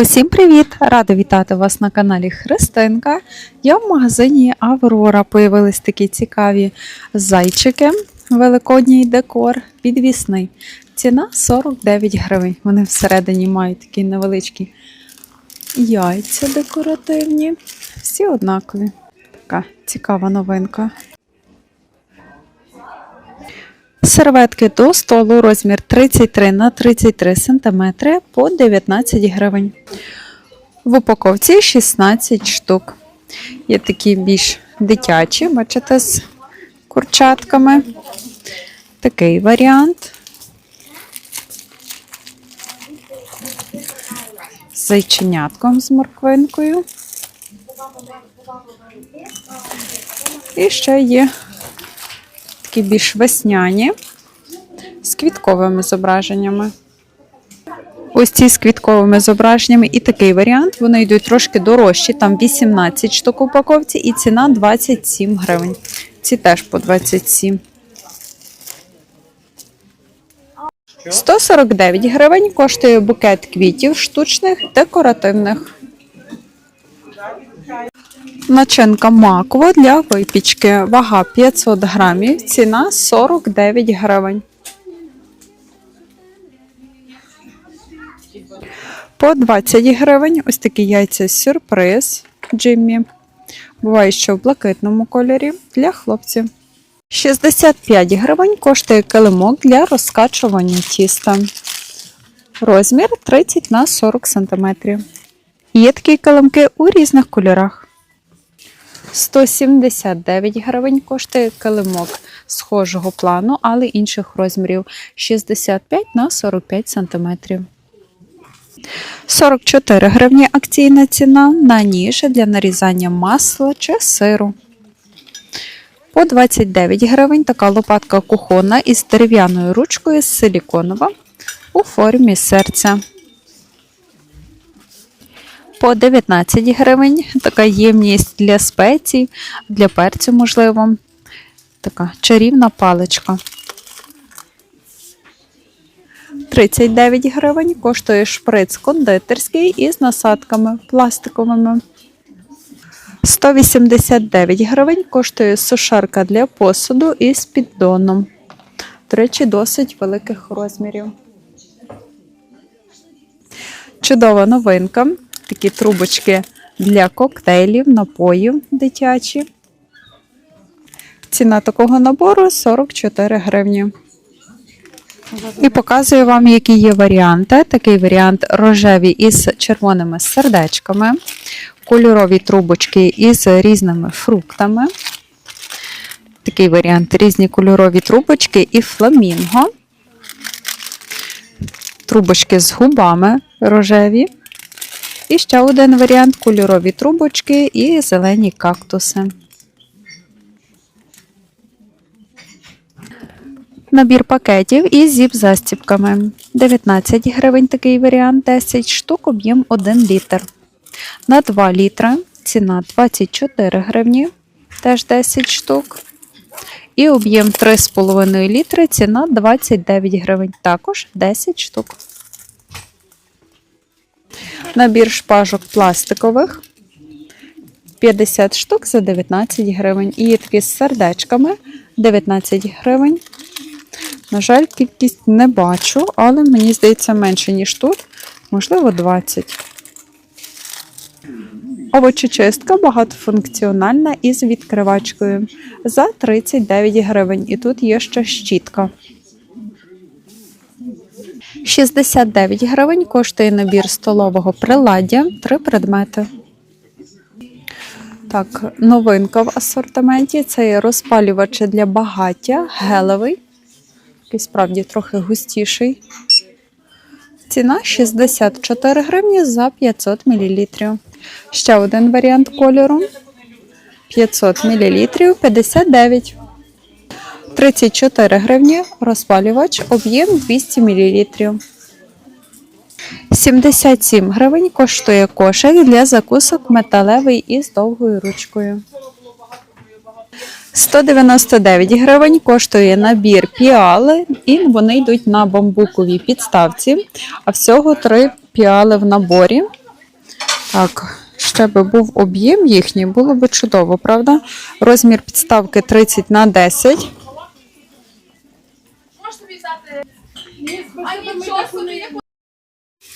Усім привіт! Рада вітати вас на каналі Христинка. Я в магазині Аврора. Появились такі цікаві зайчики. Великодній декор, підвісний. Ціна 49 гривень. Вони всередині мають такі невеличкі яйця декоративні. Всі однакові. Така цікава новинка. Серветки до столу розмір 33 на 33 см по 19 гривень. В упаковці 16 штук. Є такі більш дитячі, бачите, з курчатками. Такий варіант. З зайченятком з морквинкою. І ще є такі більш весняні з квітковими зображеннями. Ось ці з квітковими зображеннями і такий варіант. Вони йдуть трошки дорожчі, там 18 штук упаковці і ціна 27 гривень. Ці теж по 27. 149 гривень коштує букет квітів штучних декоративних. Начинка макова для випічки. Вага 500 грамів, ціна 49 гривень. По 20 гривень ось такі яйця сюрприз Джиммі. Буває, що в блакитному кольорі для хлопців. 65 гривень коштує килимок для розкачування тіста. Розмір 30 на 40 см. Є такі килимки у різних кольорах. 179 гривень коштує килимок схожого плану, але інших розмірів 65 на 45 см. 44 гривні акційна ціна на ніж для нарізання масла чи сиру. По 29 гривень така лопатка кухонна із дерев'яною ручкою з силіконова у формі серця. По 19 гривень така ємність для спецій, для перцю, можливо. Така чарівна паличка. 39 гривень коштує шприц кондитерський із насадками пластиковими. 189 гривень коштує сушарка для посуду із піддоном. До речі, досить великих розмірів. Чудова новинка. Такі трубочки для коктейлів, напоїв дитячі. Ціна такого набору 44 гривні. І показую вам, які є варіанти. Такий варіант рожеві із червоними сердечками, кольорові трубочки із різними фруктами. Такий варіант різні кольорові трубочки і фламінго. Трубочки з губами рожеві. І ще один варіант кольорові трубочки і зелені кактуси. Набір пакетів із зіп-застіпками. 19 гривень такий варіант, 10 штук, об'єм 1 літр. На 2 літри ціна 24 гривні, теж 10 штук. І об'єм 3,5 літри, ціна 29 гривень, також 10 штук. Набір шпажок пластикових 50 штук за 19 гривень. І такі з сердечками 19 гривень. На жаль, кількість не бачу, але мені здається менше, ніж тут, можливо, 20. Овочечистка багатофункціональна із відкривачкою за 39 гривень. І тут є ще щітка. 69 гривень коштує набір столового приладдя, три предмети. Так, новинка в асортименті це є розпалювач для багаття, гелевий. Такий справді трохи густіший. Ціна 64 гривні за 500 мл. Ще один варіант кольору. 500 мл 59. 34 гривні розпалювач, об'єм 200 мл. 77 гривень коштує кошик для закусок металевий із довгою ручкою. 199 гривень коштує набір піали, і вони йдуть на бамбуковій підставці. А всього три піали в наборі. Так, ще би був об'єм їхній, було би чудово, правда? Розмір підставки 30 на 10. А нічого собі не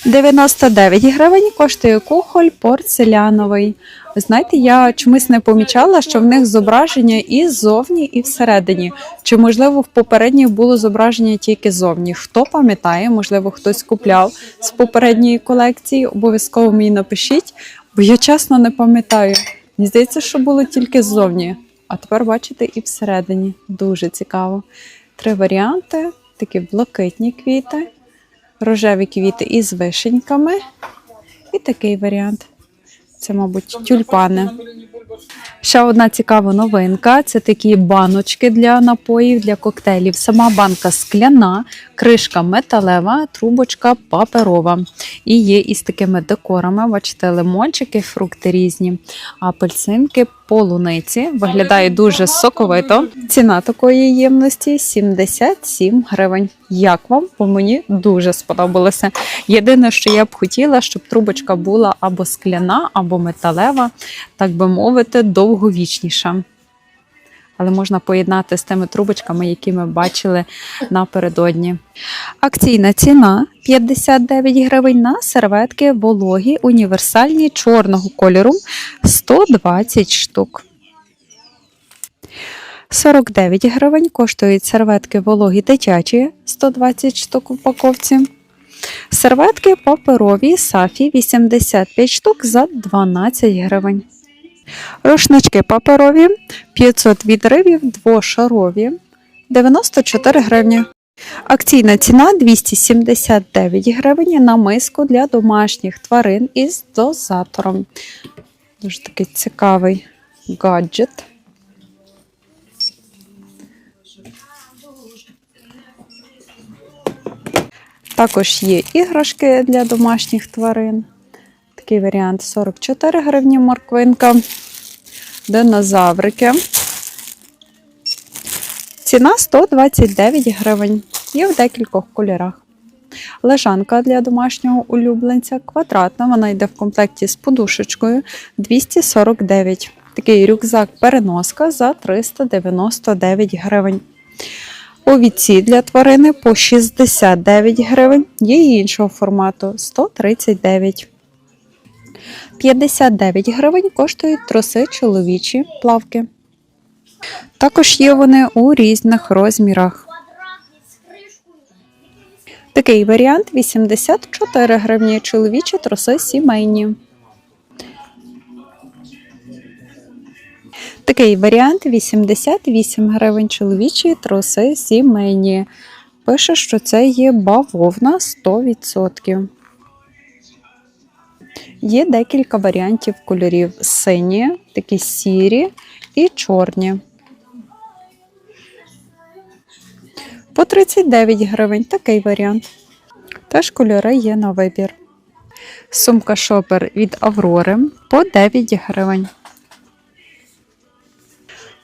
99 гривень коштує кухоль порцеляновий. Ви знаєте, я чомусь не помічала, що в них зображення і ззовні, і всередині. Чи можливо в попередніх було зображення тільки ззовні? Хто пам'ятає, можливо, хтось купляв з попередньої колекції? Обов'язково мені напишіть, бо я чесно не пам'ятаю. Мені здається, що було тільки ззовні. А тепер бачите і всередині. Дуже цікаво. Три варіанти: такі блакитні квіти, рожеві квіти із вишеньками. І такий варіант. Це, мабуть, тюльпани. Ще одна цікава новинка: це такі баночки для напоїв, для коктейлів. Сама банка скляна, кришка металева, трубочка паперова. І є із такими декорами. Бачите, лимончики, фрукти різні, апельсинки, полуниці. Виглядає дуже соковито. Ціна такої ємності 77 гривень. Як вам? Бо мені дуже сподобалося. Єдине, що я б хотіла, щоб трубочка була або скляна, або металева, так би мовити, довговічніша. Але можна поєднати з тими трубочками, які ми бачили напередодні. Акційна ціна 59 гривень на серветки вологі універсальні чорного кольору 120 штук. 49 гривень коштують серветки вологі дитячі 120 штук в упаковці. Серветки паперові сафі 85 штук за 12 гривень. Рушнички паперові 500 відривів двошарові 94 гривні. Акційна ціна 279 гривень на миску для домашніх тварин із дозатором. Дуже такий цікавий гаджет. Також є іграшки для домашніх тварин. Такий варіант 44 гривні морквинка. Динозаврики. Ціна 129 гривень. Є в декількох кольорах. Лежанка для домашнього улюбленця квадратна. Вона йде в комплекті з подушечкою 249. Такий рюкзак-переноска за 399 гривень. Овіці для тварини по 69 гривень. Є іншого формату 139. 59 гривень коштують троси чоловічі плавки. Також є вони у різних розмірах. Такий варіант 84 гривні чоловічі троси сімейні. Такий варіант 88 гривень чоловічі троси сімейні. Пише, що це є бавовна 100%. Є декілька варіантів кольорів: сині, такі сірі і чорні. По 39 гривень такий варіант. Теж кольори є на вибір. Сумка шопер від Аврори по 9 гривень.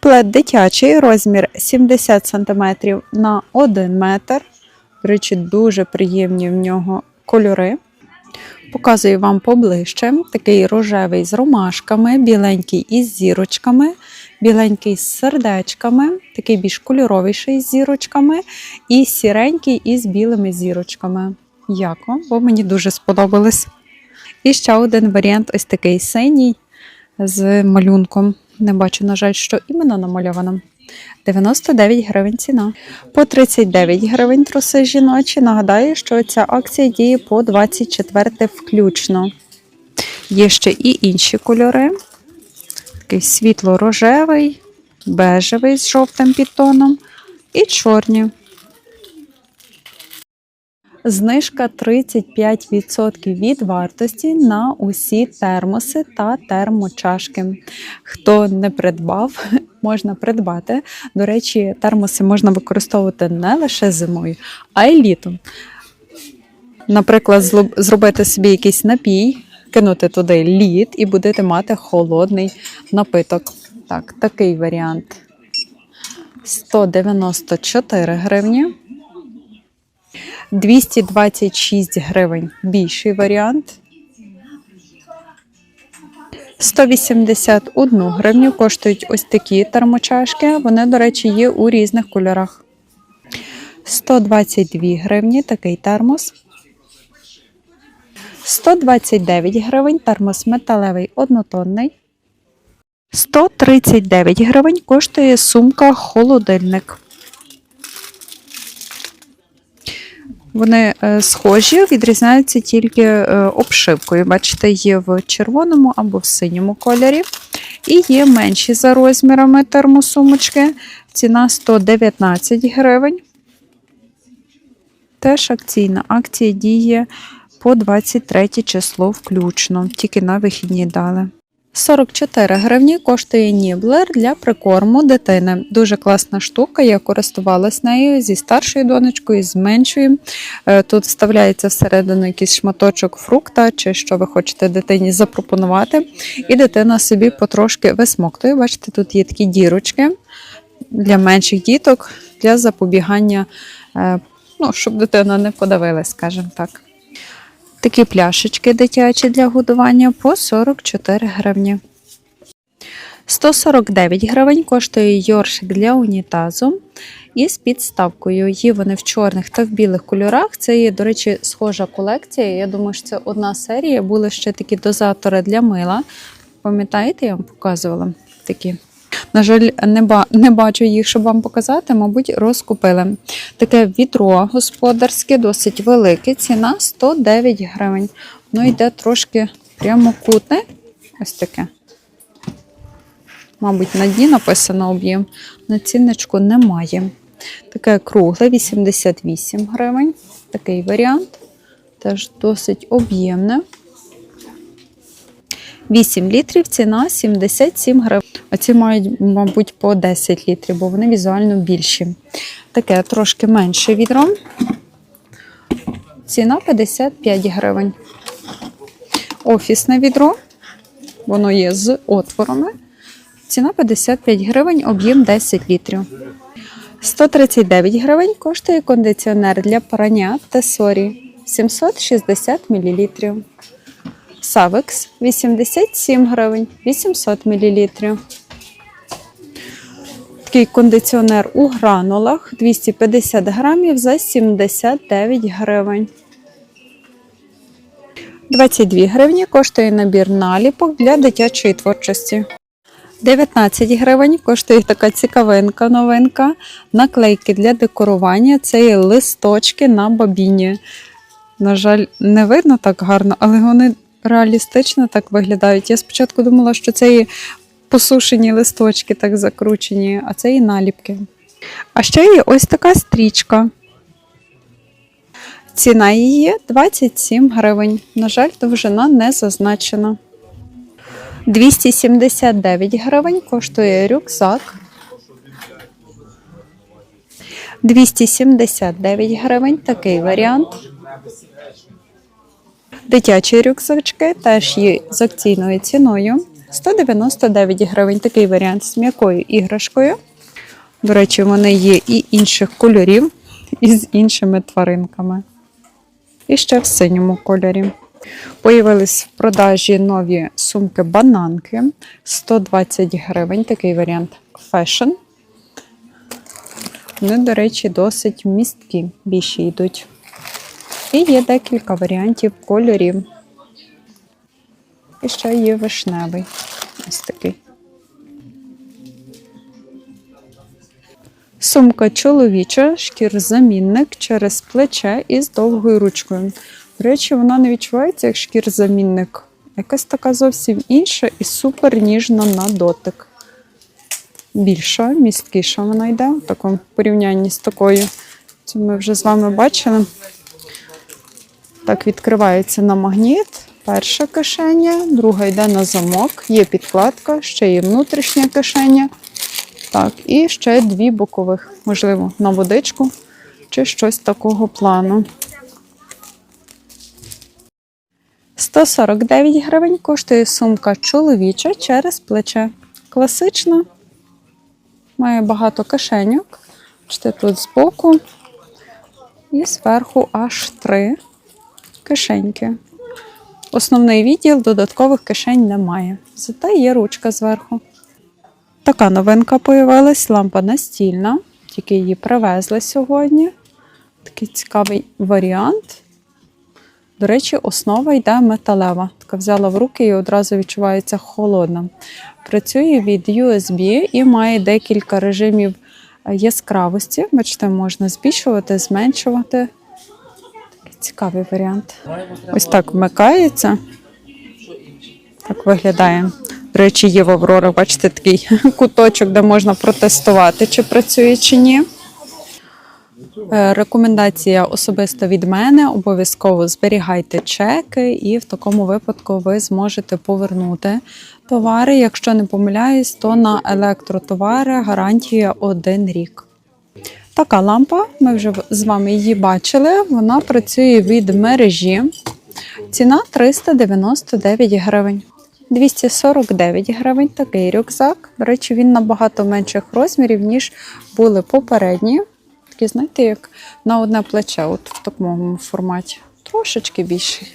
Плед дитячий, розмір 70 см на 1 метр. До речі, дуже приємні в нього кольори. Показую вам поближче. Такий рожевий з ромашками, біленький із зірочками, біленький з сердечками, такий більш кольоровіший з зірочками, і сіренький із білими зірочками. Як вам? Бо мені дуже сподобалось. І ще один варіант ось такий синій з малюнком. Не бачу, на жаль, що іменно намальовано. 99 гривень ціна. По 39 гривень труси жіночі. Нагадаю, що ця акція діє по 24 включно. Є ще і інші кольори. Такий світло-рожевий, бежевий з жовтим підтоном і чорні. Знижка 35% від вартості на усі термоси та термочашки. Хто не придбав, можна придбати. До речі, термоси можна використовувати не лише зимою, а й літом. Наприклад, зробити собі якийсь напій, кинути туди лід і будете мати холодний напиток. Так, такий варіант 194 гривні. 226 гривень більший варіант. 181 гривню коштують ось такі термочашки. Вони, до речі, є у різних кольорах. 122 гривні такий термос. 129 гривень термос металевий однотонний. 139 гривень коштує сумка холодильник. Вони е, схожі, відрізняються тільки е, обшивкою. Бачите, є в червоному або в синьому кольорі. І є менші за розмірами термосумочки. Ціна 119 гривень. Теж акційна. Акція діє по 23 число включно. Тільки на вихідні дали. 44 гривні коштує ніблер для прикорму дитини. Дуже класна штука. Я користувалась нею зі старшою донечкою, з меншою. Е, Тут вставляється всередину якийсь шматочок фрукта, чи що ви хочете дитині запропонувати. І дитина собі потрошки висмоктує. Бачите, тут є такі дірочки для менших діток для запобігання, е, ну, щоб дитина не подавилась, скажімо так. Такі пляшечки дитячі для годування по 44 гривні. 149 гривень коштує йоршик для унітазу із підставкою. Є вони в чорних та в білих кольорах. Це є, до речі, схожа колекція. Я думаю, що це одна серія. Були ще такі дозатори для мила. Пам'ятаєте, я вам показувала такі. На жаль, не, ба- не бачу їх, щоб вам показати, мабуть, розкупили. Таке відро господарське, досить велике. Ціна 109 гривень. Воно йде трошки прямокутне. Ось таке. Мабуть, на дні написано об'єм. На цінничку немає. Таке кругле 88 гривень. Такий варіант. Теж досить об'ємне. 8 літрів, ціна 77 гривень. Оці мають, мабуть, по 10 літрів, бо вони візуально більші. Таке трошки менше відро. Ціна 55 гривень. Офісне відро. Воно є з отворами. Ціна 55 гривень, об'єм 10 літрів. 139 гривень коштує кондиціонер для прання Тесорі 760 мл. Савекс 87 гривень 800 мл. Такий кондиціонер у гранулах 250 грамів за 79 гривень. 22 гривні коштує набір наліпок для дитячої творчості. 19 гривень коштує така цікавинка, новинка. Наклейки для декорування. Це є листочки на бабіні. На жаль, не видно так гарно, але вони реалістично так виглядають. Я спочатку думала, що це є посушені листочки, так закручені, а це і наліпки. А ще є ось така стрічка. Ціна її 27 гривень. На жаль, довжина не зазначена. 279 гривень коштує рюкзак. 279 гривень такий варіант. Дитячі рюкзачки теж є з акційною ціною. 199 гривень такий варіант з м'якою іграшкою. До речі, вони є і інших кольорів, і з іншими тваринками. І ще в синьому кольорі. Появились в продажі нові сумки-бананки 120 гривень. Такий варіант фешн. Вони, до речі, досить місткі, більші йдуть. І є декілька варіантів кольорів. І ще є вишневий. Ось такий. Сумка чоловіча, шкірзамінник через плече із довгою ручкою. До речі, вона не відчувається як шкірзамінник. Якась така зовсім інша і супер ніжна на дотик. Більша, місткіша вона йде в такому порівнянні з такою. Це ми вже з вами бачили. Так, відкривається на магніт. Перша кишеня, друга йде на замок, є підкладка, ще є внутрішня кишеня. Так, і ще дві бокових, можливо, на водичку чи щось такого плану. 149 гривень коштує сумка чоловіча через плече. Класична. Має багато кишеньок. Бачите, тут збоку. І зверху аж три кишеньки. Основний відділ додаткових кишень немає. Зате є ручка зверху. Така новинка появилась, лампа настільна, тільки її привезли сьогодні. Такий цікавий варіант. До речі, основа йде металева. Така взяла в руки і одразу відчувається холодна. Працює від USB і має декілька режимів е, яскравості. Бачите, можна збільшувати, зменшувати. Цікавий варіант. Ось так вмикається. Так виглядає. До речі, є в Аврора, бачите, такий куточок, де можна протестувати, чи працює, чи ні. Е, Рекомендація особисто від мене: обов'язково зберігайте чеки, і в такому випадку ви зможете повернути товари. Якщо не помиляюсь, то на електротовари гарантія один рік. Така лампа, ми вже з вами її бачили. Вона працює від мережі. Ціна 399 гривень. 249 гривень такий рюкзак. До речі, він набагато менших розмірів, ніж були попередні. Такі, знаєте, як на одне плече, от в такому форматі. Трошечки більший.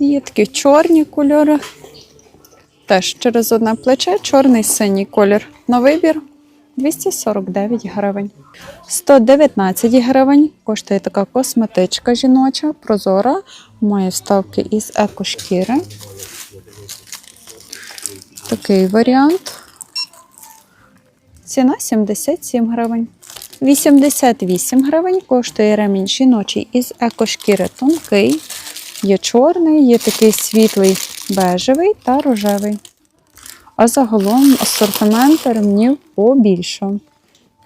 Є такі чорні кольори. Теж через одне плече, чорний синій колір. На вибір 249 гривень. 119 гривень коштує така косметичка жіноча, прозора, має вставки із екошкіри. Такий варіант. Ціна 77 гривень. 88 гривень коштує ремінь жіночий із екошкіри тонкий. Є чорний, є такий світлий бежевий та рожевий. А загалом асортимент ремнів побільшав.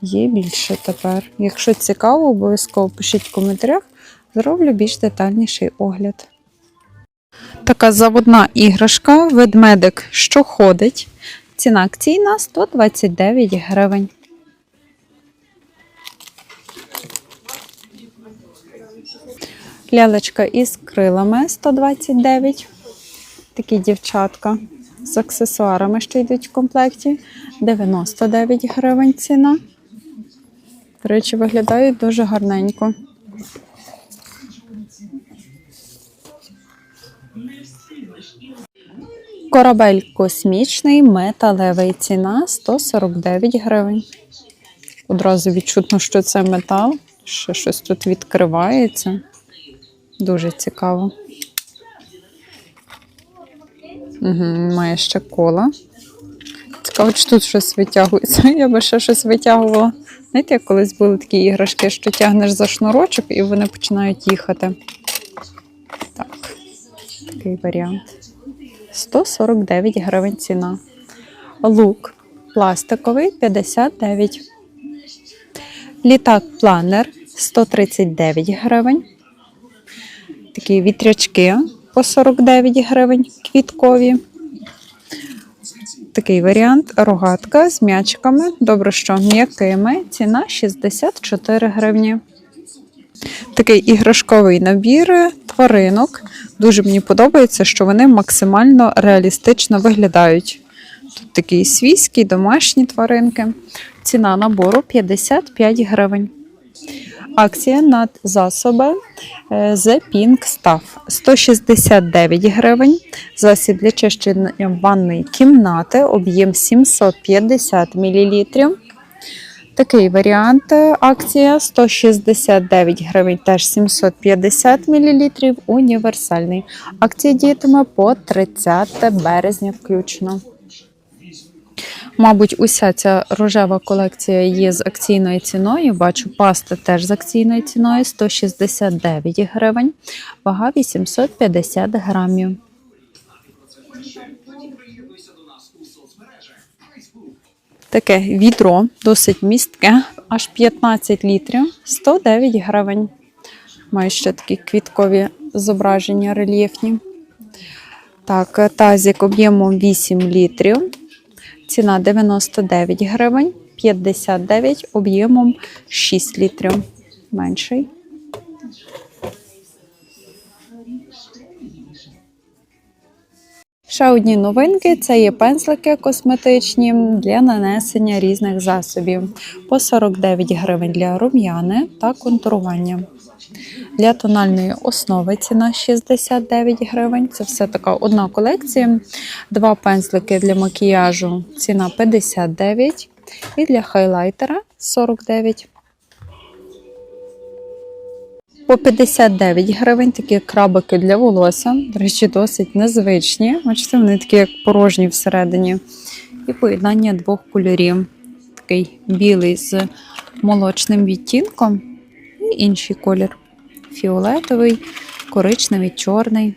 Є більше тепер. Якщо цікаво, обов'язково пишіть в коментарях, зроблю більш детальніший огляд. Така заводна іграшка, ведмедик, що ходить. Ціна акційна 129 гривень. Лялечка із крилами 129. Такі дівчатка з аксесуарами, що йдуть в комплекті. 99 гривень ціна. До речі, виглядають дуже гарненько. Корабель космічний, металевий ціна 149 гривень. Одразу відчутно, що це метал. Ще щось тут відкривається. Дуже цікаво. Угу, має ще кола. Цікаво, чи тут щось витягується. Я би ще щось витягувала. Знаєте, як колись були такі іграшки, що тягнеш за шнурочок і вони починають їхати. Так, такий варіант. 149 гривень ціна. Лук пластиковий 59. Літак планер 139 гривень. Такі вітрячки по 49 гривень квіткові. Такий варіант рогатка з м'ячиками, добре, що м'якими. Ціна 64 гривні. Такий іграшковий набір тваринок. Дуже мені подобається, що вони максимально реалістично виглядають. Тут такі свійські, домашні тваринки. Ціна набору 55 гривень. Акція над засоби е, The Pink Stuff 169 гривень. Засіб для чищення ванної кімнати, об'єм 750 мл. Такий варіант е, акція 169 гривень, теж 750 мл. Універсальний. Акція діятиме по 30 березня включно. Мабуть, уся ця рожева колекція є з акційною ціною. Бачу, паста теж з акційною ціною 169 гривень, вага 850 грамів. Таке відро досить містке, аж 15 літрів, 109 гривень. Має ще такі квіткові зображення рельєфні. Так, тазик об'ємом 8 літрів. Ціна 99 гривень, 59 об'ємом 6 літрів. Менший. Ще одні новинки це є пензлики косметичні для нанесення різних засобів по 49 гривень для рум'яни та контурування. Для тональної основи ціна 69 гривень. Це все така одна колекція. Два пензлики для макіяжу ціна 59 і для хайлайтера 49. По 59 гривень такі крабики для волосся. До речі, досить незвичні. Бачите, вони такі як порожні всередині. І поєднання двох кольорів. Такий білий з молочним відтінком інший колір. Фіолетовий, коричневий, чорний.